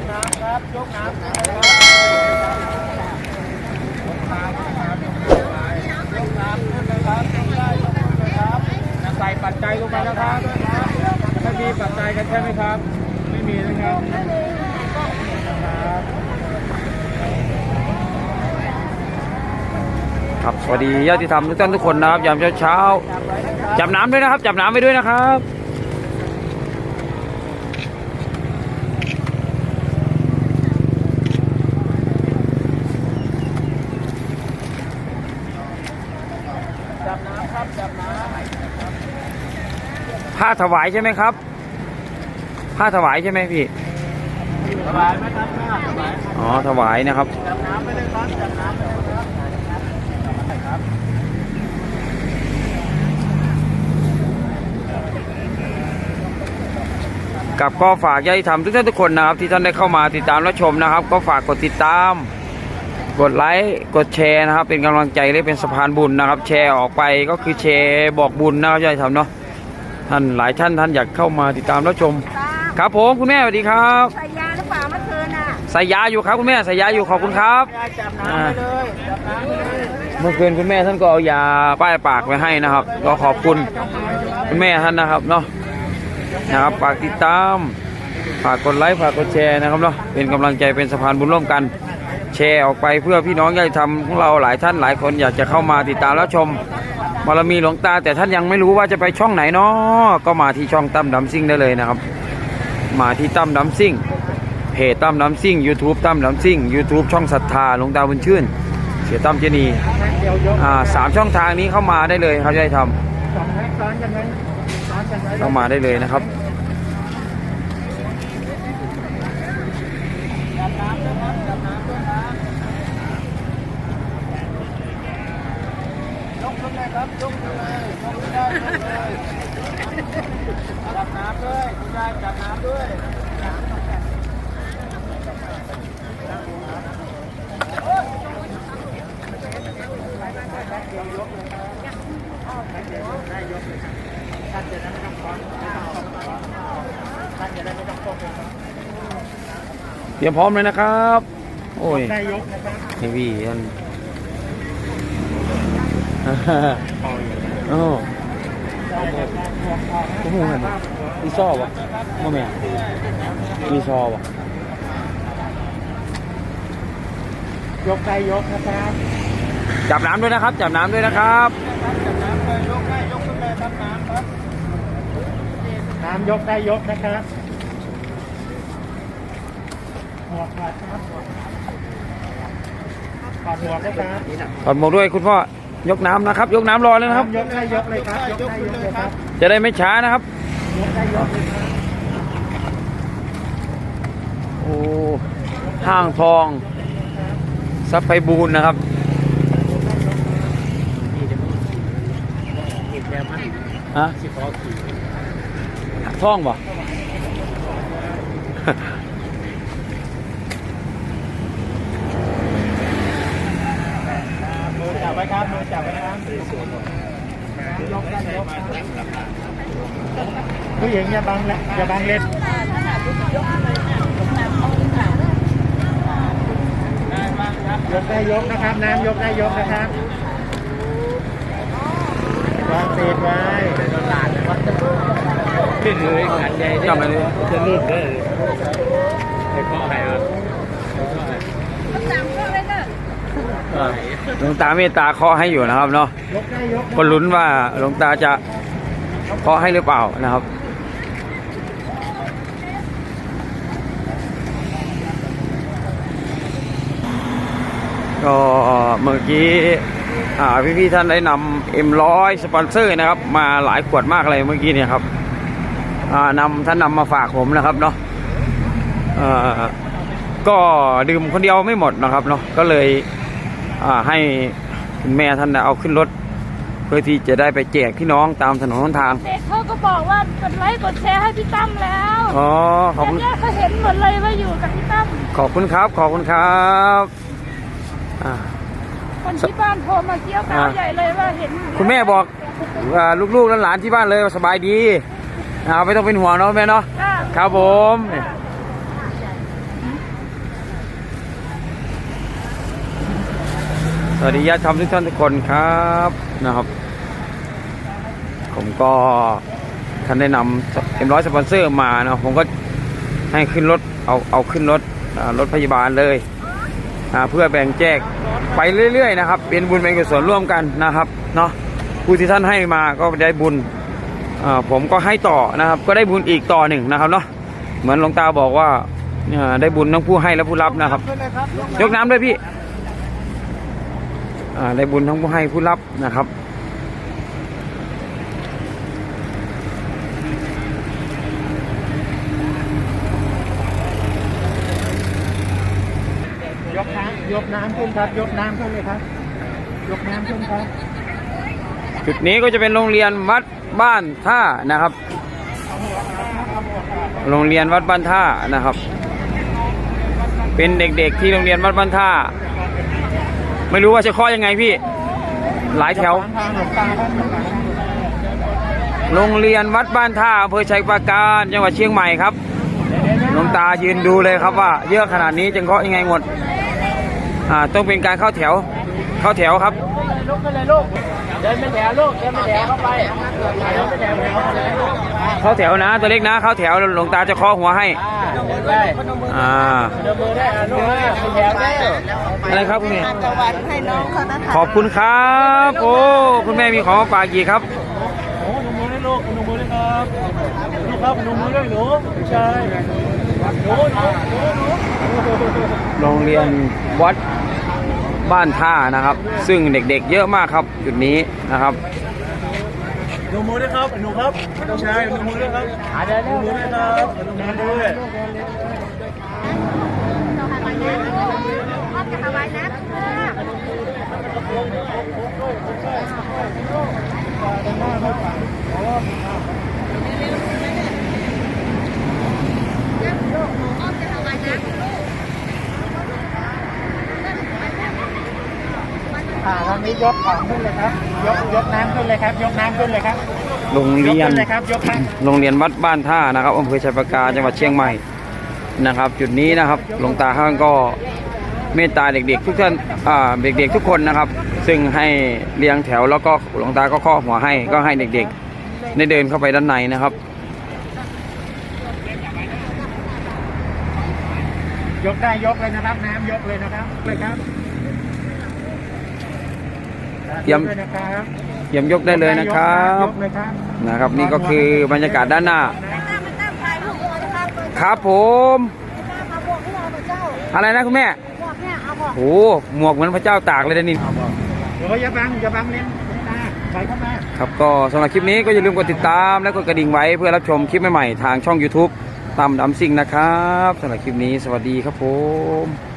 กน้ำครับยกน้ำนเลยครับยกน้ำยกน้ำยกน้ำยกน้ำขึ้นเลยครับยกได้ยกขึ้นเลยครับใส่ปัจจัยลงไปนะครับไม่มีปัจจัยกันใช่ไหมครับ ไม่มีนะครับครับสวัสดีญาติธรรมทุกท่านทุกคนนะครับยามเช้าๆจับน้ำด้วยนะครับ จับน้ำไปด้วยนะครับ จับน้ำครับจับน้ ผ้าถวายใช่ไหมครับ ผ้าถวายใช่ไหมพี่ำสบายไหมครับหน้าสบายอ๋อถวายนะครับจับน้ำไปเลยครับจับน้ำไปเลยครับครับกับก็ฝากญาติธรรมทุกท่านทุกคนนะครับ ที่ท่านได้เข้ามาติดตามและชมนะครับ ก็ฝากกดติดตาม กดไลค์กดแชร์นะครับ เป็นกำลังใจและเป็นสะพานบุญนะครับ แชร์ออกไปก็คือแชร์บอกบุญนะครับญาติธรรมเนาะ ท่านหลายท่านท่านอยากเข้ามาติดตามและชมตาครับผมคุณแม่สวัสดีครับใส่ยาหรือเปล่าเมื่อคืนน่ะใส่ยาอยู่ครับคุณแม่ใส่ยาอยู่ขอบคุณครับยายจับน้ำไปเลยจับน้ำไปเลยเมื่อคืนคุณแม่ท่านก็เอายาป้ายปากไว้ให้นะครับ ก็ขอบคุณคุณแม่ท่านนะครับเนาะนะครับฝากติดตามฝากกดไลค์ฝากกดแชร์นะครับเนาะเป็นกำลังใจเป็นสะพานบุญร่วมกัน แชร์ออกไปเพื่อพี่น้องญาติธรรมของเราหลายท่านหลายคนอยากจะเข้ามาติดตามแล้วชม บารมีหลวงตา แต่ท่านยังไม่รู้ว่าจะไปช่องไหนเนาะก็มาที่ช่องตั้มดำซิ่งได้เลยนะครับ มาที่ตั้มดำซิ่งเพจตั้มดำซิ่ง YouTube ตั้มดำซิ่ง YouTube ช่องศรัทธาหลวงตาบุญชื่น เสียตั้มเจนีอ่าสามช่องทางนี้เข้ามาได้เลยครับจะได้ทำเข้ามาได้เลยนะครับ จับน้ำด้วยครับจับน้ำด้วยนะยกขึ้ นเลยครับยกขึ้นเลยยกขึ้นได้ยกเลยจับน้ำด้วยคุณยายจับน้ำด้วยเตรียมพร้อมเลยนะครับ โอ้ยได้ยกนะครับเฮฟวี่ท่าน โอ้โหเห็นมีซอวะโมแม่มีซอวะยกได้ยกนะครับจับน้ำด้วยนะครับ จับน้ำด้วยนะครับจับน้ำเลยยกได้ยกขึ้นเลยครับน้ำครับน้ำยกได้ยกนะครับหัวขาดครับขอดหัวนะครับถอดหมวกด้วยคุณพ่อ ยกน้ำนะครับ ยกน้ำรอเลยนะครับ ยกได้ยกเลยครับยกได้ยกเลยครับจะได้ไม่ช้านะครับ ยกได้ยกเลยครับโอ้ห้างทองซับไพบูลย์นะครับขีดแย่มันฮะสิบล้อขีดท่องปะ มือจับไว้ครับมือจับไว้นะครับยกได้ยก ผู้หญิงอย่าบังและอย่าบังเล็ดยกได้ยกนะครับ น้ำยกได้ยกนะครับวางเศษไว้โดนหลานนะครับขึ้นเลยขันใหญ่จำอะไรเลยจะลื่นเลยไอ้ข้อไหนวะ อ่า หลวงตาเมตตาเคาะให้อยู่นะครับเนาะยกได้ยกคนลุ้นว่าหลวงตาจะเคาะให้หรือเปล่านะครับก็เมื่อกี้อ่าพี่ๆท่านได้นำเอ็มร้อยสปอนเซอร์นะครับ มาหลายขวดมากเลยเมื่อกี้เนี่ยครับอ่านำท่านนำมาฝากผมนะครับเนาะอ่าก็ดื่มคนเดียวไม่หมดนะครับเนาะก็เลยอ่า ให้คุณแม่ท่านน่ะเอาขึ้นรถ เพื่อที่จะได้ไปแจกพี่น้องตามถนนหนทางเด็กเขาก็บอกว่ากดไลค์กดแชร์ให้พี่ตั้มแล้วอ๋อขอบคุณเนี่ยเขาเห็นหมดเลยว่าอยู่กับพี่ตั้มขอบคุณครับขอบคุณครับอ่าคนที่บ้านโทรมาเกี่ยวกาวใหญ่เลยว่าเห็น คุณแม่บอกว่าลูกๆและหลานที่บ้านเลยว่าสบายดีอ่าไม่ต้องเป็นห่วงเนาะแม่เนาะค่ะครับผม สวัสดีญาติธรรมทุกท่านทุกคนครับนะครับ ผมก็ท่านได้นำเอ็มร้อยสปอนเซอร์มานะผมก็ให้ขึ้นรถเอาเอาขึ้นรถรถพยาบาลเลยเพื่อแบ่งแจกไปเรื่อยๆนะครับ เป็นบุญเป็นกุศลร่วมกันนะครับเนาะผู้ที่ท่านให้มาก็ได้บุญผมก็ให้ต่อนะครับ ก็ได้บุญอีกต่อหนึ่งนะครับเนาะเหมือนหลวงตาบอกว่าได้บุญทั้งผู้ให้และผู้รับนะครับ ยกน้ำด้วยพี่ ได้บุญทั้งผู้ให้ผู้รับนะครับยกน้ำยกน้ำขึ้นครับ ยกน้ำขึ้นเลยครับ ยกน้ำขึ้นครับ จุดนี้ก็จะเป็นโรงเรียนวัดบ้านท่านะครับ โรงเรียนวัดบ้านท่านะครับ เป็นเด็กๆที่โรงเรียนวัดบ้านท่า ไม่รู้ว่าจะเคาะยังไงพี่ หลายแถว โรงเรียนวัดบ้านท่าอำเภอชัยปราการจังหวัดเชียงใหม่ครับหลวงตายืนดูเลยครับว่า เยอะขนาดนี้จะเคาะยังไงหมด อ่าต้องเป็นการเข้าแถว เข้าแถวครับ เลยลูกเดินเป็นแถวลูกเดินเป็นแถวเข้าไปเดินเป็นแถวแถวเลยเข้าแถวนะ ตัวเล็กนะ เข้าแถวหลวงตาจะเคาะหัวให้ได้อ่าเดินมือได้อะลูกนะเป็นแถวได้อะไรครับคุณแม่ตะวันให้น้องเขานะคะขอบคุณครับ โอ้คุณแม่มีของมาฝากอีกครับโอ้ดูมือได้ลูกดูมือได้ครับลูกครับดูมือได้หนูใช่หนูหนูหนูหนูโรงเรียนวัด บ้านท่านะครับ ซึ่งเด็กๆเยอะมากครับจุดนี้นะครับดูมือด้วยครับหนูครับน้องชายดูมือด้วยครับดูมือด้วยครับดูมือด้วยพ่อจะถวายน้ำ อ่าตอนนี้ยกของขึ้นเลยครับ ยกยกน้ำขึ้นเลยครับ ยกน้ำขึ้นเลยครับโรงยกเรียน ขึ้นเลยครับยกน้ำโรงเรียนวัดบ้านท่านะครับอำเภอชัยปราการจังหวัดเชียงใหม่นะครับ จุดนี้นะครับหลวงตาท่านก็เมตตาเด็กๆทุกท่านอ่าเด็กๆทุกคนนะครับ ซึ่งให้เรียงแถวแล้วก็หลวงตาก็ข้อหัวให้ก็ให้เด็กๆได้เดินเข้าไปด้านในนะครับ ยกได้ยกเลยนะครับ น้ำยกเลยนะครับเลยครับ เตรียมเลยนะครับเยี่ยมยกได้เลยนะครับยกเลยครับนะครับ นี่ก็คือบรรยากาศด้านหน้ามันตั้งใจลูกเลยนะคะเปิดครับผมมาบวกที่เราพระเจ้าอะไรนะคุณแม่บวกเนี่ยเอาบอกโอ้หมวกเหมือนพระเจ้าตากเลยนะนี่เดี๋ยวอย่าบังอย่าบังเล่นตาใส่เข้ามาครับก็สำหรับคลิปนี้ก็อย่าลืมกดติดตามและกดกระดิ่งไว้เพื่อรับชมคลิปใหม่ๆทางช่อง YouTube ตามดำซิงนะครับสำหรับคลิปนี้สวัสดีครับผม